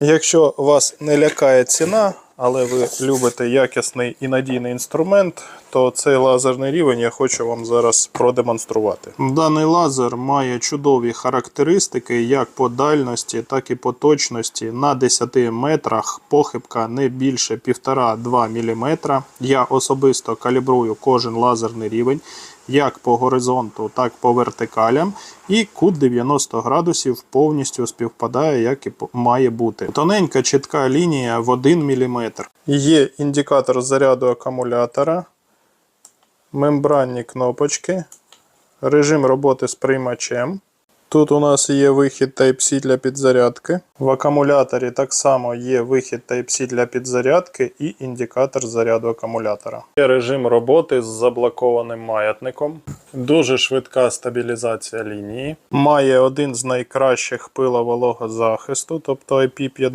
Якщо вас не лякає ціна, але ви любите якісний і надійний інструмент, то цей лазерний рівень я хочу вам зараз продемонструвати. Даний лазер має чудові характеристики як по дальності, так і по точності. На 10 метрах похибка не більше 1,5-2 мм. Я особисто калібрую кожен лазерний рівень як по горизонту, так по вертикалям. І кут 90 градусів повністю співпадає, як і має бути. Тоненька чітка лінія в 1 мм. Є індикатор заряду акумулятора, мембранні кнопочки, режим роботи з приймачем. Тут у нас є вихід Type-C для підзарядки. В акумуляторі так само є вихід Type-C для підзарядки і індикатор заряду акумулятора. Є режим роботи з заблокованим маятником. Дуже швидка стабілізація лінії. Має один з найкращих пилового захисту, тобто IP50.